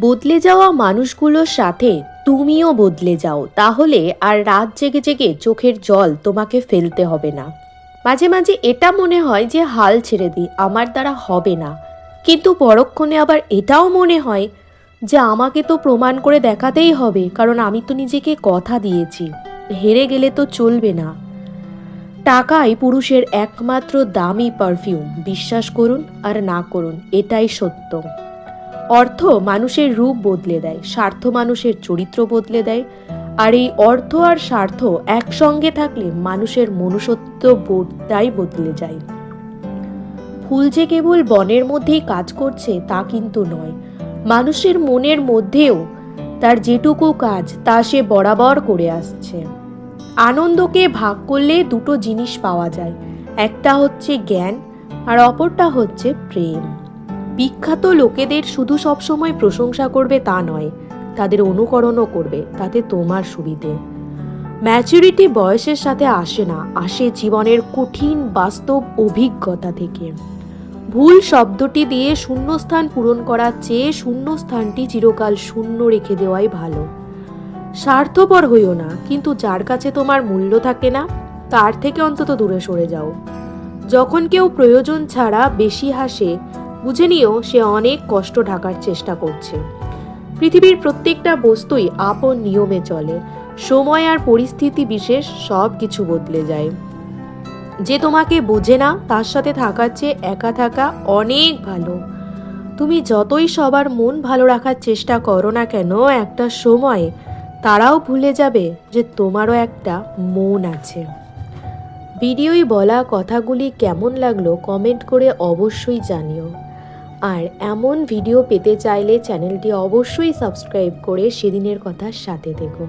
বদলে যাওয়া মানুষগুলোর সাথে তুমিও বদলে যাও, তাহলে আর রাত জেগে জেগে চোখের জল তোমাকে ফেলতে হবে না। মাঝে মাঝে এটা মনে হয় যে হাল ছেড়ে দিই, আমার দ্বারা হবে না। কিন্তু পরক্ষণে আবার এটাও মনে হয় যে আমাকে তো প্রমাণ করে দেখাতেই হবে, কারণ আমি তো নিজেকে কথা দিয়েছি। হেরে গেলে তো চলবে না। টাকাই পুরুষের একমাত্র দামি পারফিউম, বিশ্বাস করুন আর না করুন, এটাই সত্য। অর্থ মানুষের রূপ বদলে দেয়, স্বার্থ মানুষের চরিত্র বদলে দেয়, আর এই অর্থ আর স্বার্থ একসঙ্গে থাকলে মানুষের মনুষ্যত্ব বোধটাই বদলে যায়। ফুল যে কেবল বনের মধ্যেই কাজ করছে তা কিন্তু নয়, মানুষের মনের মধ্যেও তার যেটুকু কাজ তা সে বরাবর করে আসছে। আনন্দকে ভাগ করলে দুটো জিনিস পাওয়া যায়, একটা হচ্ছে জ্ঞান আর অপরটা হচ্ছে প্রেম। বিখ্যাত লোকেদের শুধু সবসময় প্রশংসা করবে তা নয়, তাদের অনুকরণও করবে, তাতে তোমার সুবিধে। ম্যাচুরিটি বয়সের সাথে আসে না, আসে জীবনের কঠিন বাস্তব অভিজ্ঞতা থেকে। ভুল শব্দটি দিয়ে শূন্যস্থান পূরণ করার চেয়ে শূন্যস্থানটি চিরকাল শূন্য রেখে দেওয়াই ভালো। স্বার্থপর হইও না, কিন্তু যার কাছে তোমার মূল্য থাকে না, তার থেকে অন্তত দূরে সরে যাও। যখন কেউ প্রয়োজন ছাড়া বেশি হাসে বুঝে নিও সে অনেক কষ্ট ঢাকার চেষ্টা করছে। পৃথিবীর প্রত্যেকটা বস্তুই আপন নিয়মে চলে। সময় আর পরিস্থিতি বিশেষ সব কিছু বদলে যায়। যে তোমাকে বোঝে না, তার সাথে থাকার চেয়ে একা থাকা অনেক ভালো। তুমি যতই সবার মন ভালো রাখার চেষ্টা করো না কেন, একটা সময় তারাও ভুলে যাবে যে তোমারও একটা মন আছে। ভিডিওয় বলা কথাগুলি কেমন লাগল কমেন্ট করে অবশ্যই জানিও। আর এমন ভিডিও পেতে চাইলে চ্যানেলটি অবশ্যই সাবস্ক্রাইব করে সেদিনের কথার সাথে দেখো